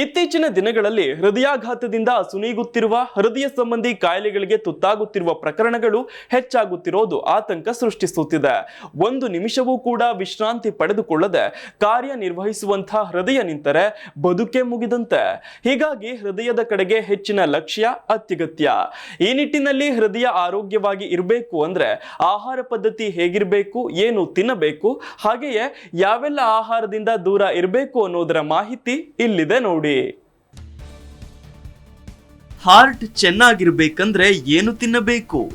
ಇತ್ತೀಚಿನ ದಿನಗಳಲ್ಲಿ ಹೃದಯಾಘಾತದಿಂದ ಸುನೀಗುತ್ತಿರುವ ಹೃದಯ ಸಂಬಂಧಿ ಕಾಯಿಲೆಗಳಿಗೆ ತುತ್ತಾಗುತ್ತಿರುವ ಪ್ರಕರಣಗಳು ಹೆಚ್ಚಾಗುತ್ತಿರೋದು ಆತಂಕ ಸೃಷ್ಟಿಸುತ್ತಿದೆ. ಒಂದು ನಿಮಿಷವೂ ಕೂಡ ವಿಶ್ರಾಂತಿ ಪಡೆದುಕೊಳ್ಳದೆ ಕಾರ್ಯನಿರ್ವಹಿಸುವಂತಹ ಹೃದಯ ನಿಂತರೆ ಬದುಕೆ ಮುಗಿದಂತೆ. ಹೀಗಾಗಿ ಹೃದಯದ ಕಡೆಗೆ ಹೆಚ್ಚಿನ ಲಕ್ಷ್ಯ ಅತ್ಯಗತ್ಯ. ಈ ನಿಟ್ಟಿನಲ್ಲಿ ಹೃದಯ ಆರೋಗ್ಯವಾಗಿ ಇರಬೇಕು ಅಂದ್ರೆ ಆಹಾರ ಪದ್ಧತಿ ಹೇಗಿರಬೇಕು, ಏನು ತಿನ್ನಬೇಕು, ಹಾಗೆಯೇ ಯಾವೆಲ್ಲ ಆಹಾರದಿಂದ ದೂರ ಇರಬೇಕು ಅನ್ನೋದರ ಮಾಹಿತಿ ಇಲ್ಲಿದೆ ನೋಡಿ. ಹಾರ್ಟ್ ಚೆನ್ನಾಗಿರ್ಬೇಕಂದ್ರೆ ಏನು ತಿನ್ನಬೇಕು?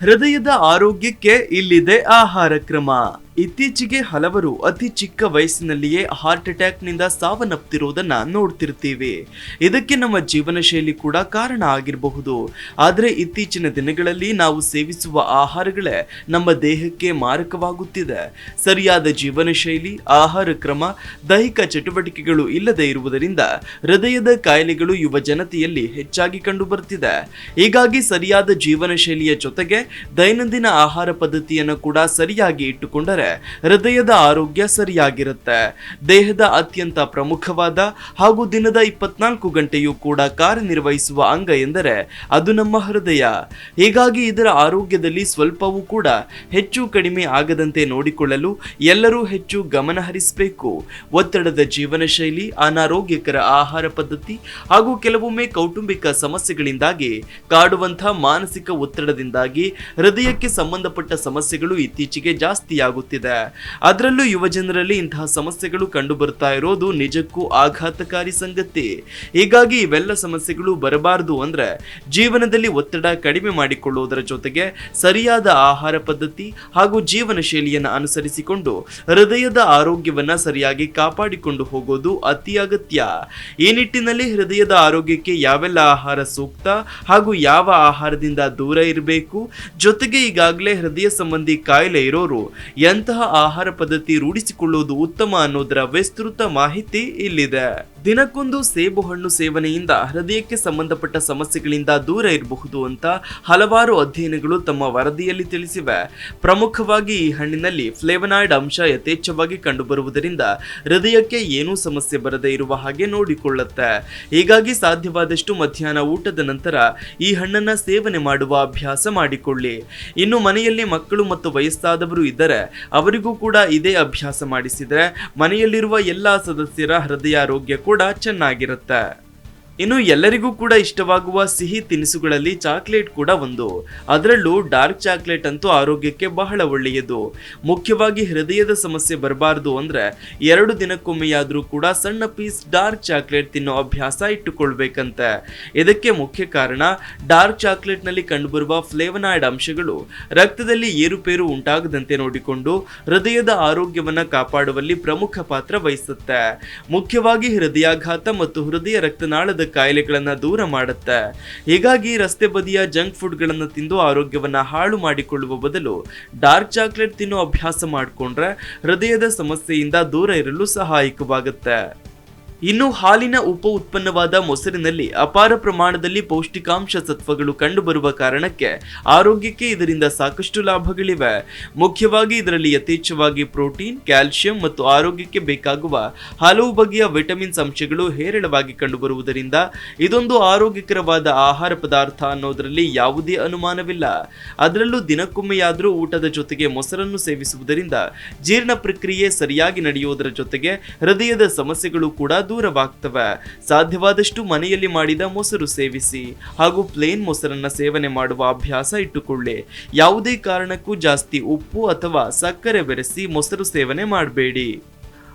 ಹೃದಯದ ಆರೋಗ್ಯಕ್ಕೆ ಇಲ್ಲಿದೆ ಆಹಾರ ಕ್ರಮ. ಇತ್ತೀಚೆಗೆ ಹಲವರು ಅತಿ ಚಿಕ್ಕ ವಯಸ್ಸಿನಲ್ಲಿಯೇ ಹಾರ್ಟ್ ಅಟ್ಯಾಕ್ನಿಂದ ಸಾವನ್ನಪ್ತಿರೋದನ್ನ ನೋಡ್ತಿರ್ತೀವಿ. ಇದಕ್ಕೆ ನಮ್ಮ ಜೀವನ ಶೈಲಿ ಕೂಡ ಕಾರಣ ಆಗಿರಬಹುದು. ಆದರೆ ಇತ್ತೀಚಿನ ದಿನಗಳಲ್ಲಿ ನಾವು ಸೇವಿಸುವ ಆಹಾರಗಳೇ ನಮ್ಮ ದೇಹಕ್ಕೆ ಮಾರಕವಾಗುತ್ತಿದೆ. ಸರಿಯಾದ ಜೀವನ ಶೈಲಿ, ಆಹಾರ ಕ್ರಮ, ದೈಹಿಕ ಚಟುವಟಿಕೆಗಳು ಇಲ್ಲದೆ ಇರುವುದರಿಂದ ಹೃದಯದ ಕಾಯಿಲೆಗಳು ಯುವ ಜನತೆಯಲ್ಲಿ ಹೆಚ್ಚಾಗಿ ಕಂಡುಬರುತ್ತಿದೆ. ಹೀಗಾಗಿ ಸರಿಯಾದ ಜೀವನ ಶೈಲಿಯ ಜೊತೆಗೆ ದೈನಂದಿನ ಆಹಾರ ಪದ್ಧತಿಯನ್ನು ಕೂಡ ಸರಿಯಾಗಿ ಇಟ್ಟುಕೊಂಡರೆ ಹೃದಯದ ಆರೋಗ್ಯ ಸರಿಯಾಗಿರುತ್ತೆ. ದೇಹದ ಅತ್ಯಂತ ಪ್ರಮುಖವಾದ ಹಾಗೂ ದಿನದ ಇಪ್ಪತ್ನಾಲ್ಕು ಗಂಟೆಯೂ ಕೂಡ ಕಾರ್ಯನಿರ್ವಹಿಸುವ ಅಂಗ ಎಂದರೆ ಅದು ನಮ್ಮ ಹೃದಯ. ಹೀಗಾಗಿ ಇದರ ಆರೋಗ್ಯದಲ್ಲಿ ಸ್ವಲ್ಪವೂ ಕೂಡ ಹೆಚ್ಚು ಕಡಿಮೆ ಆಗದಂತೆ ನೋಡಿಕೊಳ್ಳಲು ಎಲ್ಲರೂ ಹೆಚ್ಚು ಗಮನ ಹರಿಸಬೇಕು. ಒತ್ತಡದ ಜೀವನ ಶೈಲಿ ಅನಾರೋಗ್ಯಕರ ಆಹಾರ ಪದ್ಧತಿ ಹಾಗೂ ಕೆಲವೊಮ್ಮೆ ಕೌಟುಂಬಿಕ ಸಮಸ್ಯೆಗಳಿಂದಾಗಿ ಕಾಡುವಂತಹ ಮಾನಸಿಕ ಒತ್ತಡದಿಂದಾಗಿ ಹೃದಯಕ್ಕೆ ಸಂಬಂಧಪಟ್ಟ ಸಮಸ್ಯೆಗಳು ಇತ್ತೀಚೆಗೆ ಜಾಸ್ತಿಯಾಗುತ್ತಿದೆ ಅದರಲ್ಲೂ ಯುವ ಜನರಲ್ಲಿ ಇಂತಹ ಸಮಸ್ಯೆಗಳು ಕಂಡು ಬರ್ತಾ ಇರೋದು ನಿಜಕ್ಕೂ ಆಘಾತಕಾರಿ ಸಂಗತಿ. ಹೀಗಾಗಿ ಇವೆಲ್ಲ ಸಮಸ್ಯೆಗಳು ಬರಬಾರದು ಅಂದ್ರೆ ಜೀವನದಲ್ಲಿ ಒತ್ತಡ ಕಡಿಮೆ ಮಾಡಿಕೊಳ್ಳುವುದರ ಜೊತೆಗೆ ಸರಿಯಾದ ಆಹಾರ ಪದ್ಧತಿ ಹಾಗೂ ಜೀವನ ಶೈಲಿಯನ್ನು ಅನುಸರಿಸಿಕೊಂಡು ಹೃದಯದ ಆರೋಗ್ಯವನ್ನ ಸರಿಯಾಗಿ ಕಾಪಾಡಿಕೊಂಡು ಹೋಗೋದು ಅತಿ ಅಗತ್ಯ. ಈ ನಿಟ್ಟಿನಲ್ಲಿ ಹೃದಯದ ಆರೋಗ್ಯಕ್ಕೆ ಯಾವೆಲ್ಲ ಆಹಾರ ಸೂಕ್ತ ಹಾಗೂ ಯಾವ ಆಹಾರದಿಂದ ದೂರ ಇರಬೇಕು? ಜೊತೆಗೆ ಈಗಾಗಲೇ ಹೃದಯ ಸಂಬಂಧಿ ಕಾಯಿಲೆ ಇರೋರು ಎಂತಹ ಆಹಾರ ಪದ್ಧತಿ ರೂಢಿಸಿಕೊಳ್ಳುವುದು ಉತ್ತಮ ಅನ್ನೋದರ ವಿಸ್ತೃತ ಮಾಹಿತಿ ಇಲ್ಲಿದೆ. ದಿನಕ್ಕೊಂದು ಸೇಬು ಹಣ್ಣು ಸೇವನೆಯಿಂದ ಹೃದಯಕ್ಕೆ ಸಂಬಂಧಪಟ್ಟ ಸಮಸ್ಯೆಗಳಿಂದ ದೂರ ಇರಬಹುದು ಅಂತ ಹಲವಾರು ಅಧ್ಯಯನಗಳು ತಮ್ಮ ವರದಿಯಲ್ಲಿ ತಿಳಿಸಿವೆ. ಪ್ರಮುಖವಾಗಿ ಈ ಹಣ್ಣಿನಲ್ಲಿ ಫ್ಲೇವನಾಯ್ಡ್ ಅಂಶ ಯಥೇಚ್ಛವಾಗಿ ಕಂಡುಬರುವುದರಿಂದ ಹೃದಯಕ್ಕೆ ಏನೂ ಸಮಸ್ಯೆ ಬರದೇ ಇರುವ ಹಾಗೆ ನೋಡಿಕೊಳ್ಳುತ್ತೆ. ಹೀಗಾಗಿ ಸಾಧ್ಯವಾದಷ್ಟು ಮಧ್ಯಾಹ್ನ ಊಟದ ನಂತರ ಈ ಹಣ್ಣನ್ನು ಸೇವನೆ ಮಾಡುವ ಅಭ್ಯಾಸ ಮಾಡಿಕೊಳ್ಳಿ. ಇನ್ನು ಮನೆಯಲ್ಲಿ ಮಕ್ಕಳು ಮತ್ತು ವಯಸ್ಸಾದವರು ಇದ್ದರೆ ಅವರಿಗೂ ಕೂಡ ಇದೇ ಅಭ್ಯಾಸ ಮಾಡಿಸಿದರೆ ಮನೆಯಲ್ಲಿರುವ ಎಲ್ಲ ಸದಸ್ಯರ ಹೃದಯಾರೋಗ್ಯ ಕೂಡ ಚೆನ್ನಾಗಿರುತ್ತೆ. ಇನ್ನು ಎಲ್ಲರಿಗೂ ಕೂಡ ಇಷ್ಟವಾಗುವ ಸಿಹಿ ತಿನಿಸುಗಳಲ್ಲಿ ಚಾಕ್ಲೇಟ್ ಕೂಡ ಒಂದು. ಅದರಲ್ಲೂ ಡಾರ್ಕ್ ಚಾಕ್ಲೇಟ್ ಅಂತೂ ಆರೋಗ್ಯಕ್ಕೆ ಬಹಳ ಒಳ್ಳೆಯದು. ಮುಖ್ಯವಾಗಿ ಹೃದಯದ ಸಮಸ್ಯೆ ಬರಬಾರದು ಅಂದ್ರೆ ಎರಡು ದಿನಕ್ಕೊಮ್ಮೆಯಾದರೂ ಕೂಡ ಸಣ್ಣ ಪೀಸ್ ಡಾರ್ಕ್ ಚಾಕ್ಲೇಟ್ ತಿನ್ನೋ ಅಭ್ಯಾಸ ಇಟ್ಟುಕೊಳ್ಬೇಕಂತೆ. ಇದಕ್ಕೆ ಮುಖ್ಯ ಕಾರಣ ಡಾರ್ಕ್ ಚಾಕ್ಲೇಟ್ನಲ್ಲಿ ಕಂಡುಬರುವ ಫ್ಲೇವನಾಯ್ಡ್ ಅಂಶಗಳು ರಕ್ತದಲ್ಲಿ ಏರುಪೇರು ಉಂಟಾಗದಂತೆ ನೋಡಿಕೊಂಡು ಹೃದಯದ ಆರೋಗ್ಯವನ್ನು ಕಾಪಾಡುವಲ್ಲಿ ಪ್ರಮುಖ ಪಾತ್ರ ವಹಿಸುತ್ತೆ. ಮುಖ್ಯವಾಗಿ ಹೃದಯಾಘಾತ ಮತ್ತು ಹೃದಯ ರಕ್ತನಾಳದ ಕಾಯಿಲೆಗಳನ್ನ ದೂರ ಮಾಡುತ್ತೆ, ಹೀಗಾಗಿ ರಸ್ತೆ ಬದಿಯ ಜಂಕ್ ಫುಡ್ಗಳನ್ನು ತಿಂದು ಆರೋಗ್ಯವನ್ನ ಹಾಳು ಮಾಡಿಕೊಳ್ಳುವ ಬದಲು ಡಾರ್ಕ್ ಚಾಕ್ಲೇಟ್ ತಿನ್ನೋ ಅಭ್ಯಾಸ ಮಾಡಿಕೊಂಡ್ರೆ ಹೃದಯದ ಸಮಸ್ಯೆಯಿಂದ ದೂರ ಇರಲು ಸಹಾಯಕವಾಗುತ್ತೆ. ಇನ್ನು ಹಾಲಿನ ಉಪ ಉತ್ಪನ್ನವಾದ ಮೊಸರಿನಲ್ಲಿ ಅಪಾರ ಪ್ರಮಾಣದಲ್ಲಿ ಪೌಷ್ಟಿಕಾಂಶ ಸತ್ವಗಳು ಕಂಡುಬರುವ ಕಾರಣಕ್ಕೆ ಆರೋಗ್ಯಕ್ಕೆ ಇದರಿಂದ ಸಾಕಷ್ಟು ಲಾಭಗಳಿವೆ. ಮುಖ್ಯವಾಗಿ ಇದರಲ್ಲಿ ಯಥೇಚ್ಛವಾಗಿ ಪ್ರೋಟೀನ್ ಕ್ಯಾಲ್ಸಿಯಂ ಮತ್ತು ಆರೋಗ್ಯಕ್ಕೆ ಬೇಕಾಗುವ ಹಲವು ಬಗೆಯ ವಿಟಮಿನ್ ಅಂಶಗಳು ಹೇರಳವಾಗಿ ಕಂಡುಬರುವುದರಿಂದ ಇದೊಂದು ಆರೋಗ್ಯಕರವಾದ ಆಹಾರ ಪದಾರ್ಥ ಅನ್ನೋದರಲ್ಲಿ ಯಾವುದೇ ಅನುಮಾನವಿಲ್ಲ. ಅದರಲ್ಲೂ ದಿನಕ್ಕೊಮ್ಮೆಯಾದರೂ ಊಟದ ಜೊತೆಗೆ ಮೊಸರನ್ನು ಸೇವಿಸುವುದರಿಂದ ಜೀರ್ಣ ಪ್ರಕ್ರಿಯೆ ಸರಿಯಾಗಿ ನಡೆಯುವುದರ ಜೊತೆಗೆ ಹೃದಯದ ಸಮಸ್ಯೆಗಳು ಕೂಡ ದೂರವಾಗ್ತವೆ. ಸಾಧ್ಯವಾದಷ್ಟು ಮನೆಯಲ್ಲಿ ಮಾಡಿದ ಮೊಸರು ಸೇವಿಸಿ ಹಾಗೂ ಪ್ಲೇನ್ ಮೊಸರನ್ನ ಸೇವನೆ ಮಾಡುವ ಅಭ್ಯಾಸ ಇಟ್ಟುಕೊಳ್ಳಿ. ಯಾವುದೇ ಕಾರಣಕ್ಕೂ ಜಾಸ್ತಿ ಉಪ್ಪು ಅಥವಾ ಸಕ್ಕರೆ ಬೆರೆಸಿ ಮೊಸರು ಸೇವನೆ ಮಾಡಬೇಡಿ.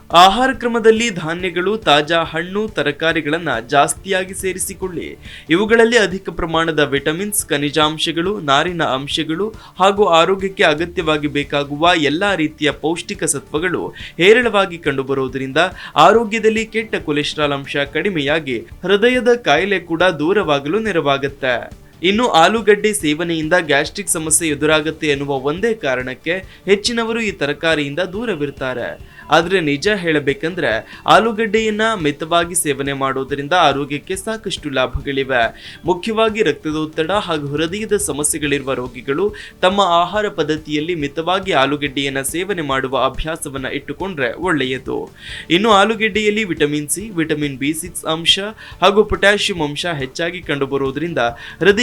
ಆಹಾರ ಕ್ರಮದಲ್ಲಿ ಧಾನ್ಯಗಳು, ತಾಜಾ ಹಣ್ಣು, ತರಕಾರಿಗಳನ್ನು ಜಾಸ್ತಿಯಾಗಿ ಸೇರಿಸಿಕೊಳ್ಳಿ. ಇವುಗಳಲ್ಲಿ ಅಧಿಕ ಪ್ರಮಾಣದ ವಿಟಮಿನ್ಸ್, ಖನಿಜಾಂಶಗಳು, ನಾರಿನ ಅಂಶಗಳು ಹಾಗೂ ಆರೋಗ್ಯಕ್ಕೆ ಅಗತ್ಯವಾಗಿ ಬೇಕಾಗುವ ಎಲ್ಲ ರೀತಿಯ ಪೌಷ್ಟಿಕ ಸತ್ವಗಳು ಹೇರಳವಾಗಿ ಕಂಡುಬರುವುದರಿಂದ ಆರೋಗ್ಯದಲ್ಲಿ ಕೆಟ್ಟ ಕೊಲೆಸ್ಟ್ರಾಲ್ ಅಂಶ ಕಡಿಮೆಯಾಗಿ ಹೃದಯದ ಕಾಯಿಲೆ ಕೂಡ ದೂರವಾಗಲು ನೆರವಾಗುತ್ತೆ. ಇನ್ನು ಆಲೂಗಡ್ಡೆ ಸೇವನೆಯಿಂದ ಗ್ಯಾಸ್ಟ್ರಿಕ್ ಸಮಸ್ಯೆ ಎದುರಾಗುತ್ತೆ ಎನ್ನುವ ಒಂದೇ ಕಾರಣಕ್ಕೆ ಹೆಚ್ಚಿನವರು ಈ ತರಕಾರಿಯಿಂದ ದೂರವಿರ್ತಾರೆ. ಆದರೆ ನಿಜ ಹೇಳಬೇಕಂದ್ರೆ ಆಲೂಗಡ್ಡೆಯನ್ನ ಮಿತವಾಗಿ ಸೇವನೆ ಮಾಡುವುದರಿಂದ ಆರೋಗ್ಯಕ್ಕೆ ಸಾಕಷ್ಟು ಲಾಭಗಳಿವೆ. ಮುಖ್ಯವಾಗಿ ರಕ್ತದೊತ್ತಡ ಹಾಗೂ ಹೃದಯದ ಸಮಸ್ಯೆಗಳಿರುವ ರೋಗಿಗಳು ತಮ್ಮ ಆಹಾರ ಪದ್ಧತಿಯಲ್ಲಿ ಮಿತವಾಗಿ ಆಲೂಗಡ್ಡೆಯನ್ನ ಸೇವನೆ ಮಾಡುವ ಅಭ್ಯಾಸವನ್ನ ಇಟ್ಟುಕೊಂಡ್ರೆ ಒಳ್ಳೆಯದು. ಇನ್ನು ಆಲೂಗಡ್ಡೆಯಲ್ಲಿ vitamin C, vitamin B six ಅಂಶ ಹಾಗೂ ಪೊಟ್ಯಾಷಿಯಂ ಅಂಶ ಹೆಚ್ಚಾಗಿ ಕಂಡುಬರುವುದರಿಂದ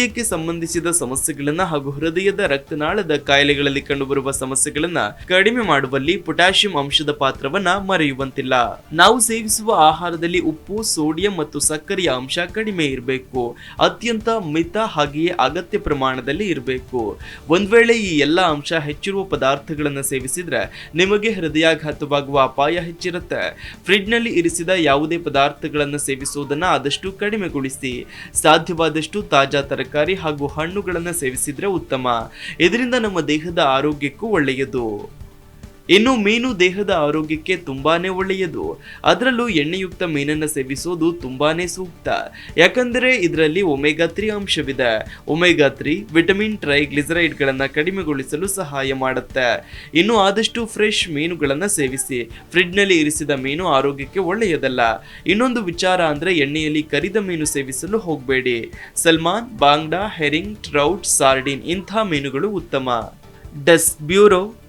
ಹೃದಯಕ್ಕೆ ಸಂಬಂಧಿಸಿದ ಸಮಸ್ಯೆಗಳನ್ನ ಹಾಗೂ ಹೃದಯದ ರಕ್ತನಾಳದ ಕಾಯಿಲೆಗಳಲ್ಲಿ ಕಂಡುಬರುವ ಸಮಸ್ಯೆಗಳನ್ನ ಕಡಿಮೆ ಮಾಡುವಲ್ಲಿ ಪೊಟ್ಯಾಷಿಯಂ ಅಂಶದ ಪಾತ್ರವನ್ನ ಮರೆಯುವಂತಿಲ್ಲ. ನಾವು ಸೇವಿಸುವ ಆಹಾರದಲ್ಲಿ ಉಪ್ಪು, ಸೋಡಿಯಂ ಮತ್ತು ಸಕ್ಕರೆಯ ಅಂಶ ಕಡಿಮೆ ಇರಬೇಕು. ಅತ್ಯಂತ ಮಿತ ಹಾಗೆಯೇ ಅಗತ್ಯ ಪ್ರಮಾಣದಲ್ಲಿ ಇರಬೇಕು. ಒಂದ್ ವೇಳೆ ಈ ಎಲ್ಲ ಅಂಶ ಹೆಚ್ಚಿರುವ ಪದಾರ್ಥಗಳನ್ನು ಸೇವಿಸಿದ್ರೆ ನಿಮಗೆ ಹೃದಯಾಘಾತವಾಗುವ ಅಪಾಯ ಹೆಚ್ಚಿರುತ್ತೆ. ಫ್ರಿಡ್ಜ್ನಲ್ಲಿ ಇರಿಸಿದ ಯಾವುದೇ ಪದಾರ್ಥಗಳನ್ನು ಸೇವಿಸುವುದನ್ನ ಆದಷ್ಟು ಕಡಿಮೆಗೊಳಿಸಿ. ಸಾಧ್ಯವಾದಷ್ಟು ತಾಜಾ ತರಕಾರಿ ಹಾಗೂ ಹಣ್ಣುಗಳನ್ನು ಸೇವಿಸಿದ್ರೆ ಉತ್ತಮ. ಇದರಿಂದ ನಮ್ಮ ದೇಹದ ಆರೋಗ್ಯಕ್ಕೂ ಒಳ್ಳೆಯದು. ಇನ್ನು ಮೀನು ದೇಹದ ಆರೋಗ್ಯಕ್ಕೆ ತುಂಬಾನೇ ಒಳ್ಳೆಯದು. ಅದರಲ್ಲೂ ಎಣ್ಣೆಯುಕ್ತ ಮೀನನ್ನು ಸೇವಿಸೋದು ತುಂಬಾನೇ ಸೂಕ್ತ. ಯಾಕಂದರೆ ಇದರಲ್ಲಿ ಒಮೆಗಾ ತ್ರೀ ಅಂಶವಿದೆ. ಒಮೆಗಾ ತ್ರೀ ವಿಟಮಿನ್ ಟ್ರೈಗ್ಲಿಸರೈಡ್ಗಳನ್ನು ಕಡಿಮೆಗೊಳಿಸಲು ಸಹಾಯ ಮಾಡುತ್ತೆ. ಇನ್ನು ಆದಷ್ಟು ಫ್ರೆಶ್ ಮೀನುಗಳನ್ನು ಸೇವಿಸಿ ಫ್ರಿಡ್ನಲ್ಲಿ ಇರಿಸಿದ ಮೀನು ಆರೋಗ್ಯಕ್ಕೆ ಒಳ್ಳೆಯದಲ್ಲ. ಇನ್ನೊಂದು ವಿಚಾರ ಅಂದರೆ ಎಣ್ಣೆಯಲ್ಲಿ ಕರಿದ ಮೀನು ಸೇವಿಸಲು ಹೋಗಬೇಡಿ. Salmon, bangda, herring, trout, sardine ಇಂಥ ಮೀನುಗಳು ಉತ್ತಮ. Desk bureau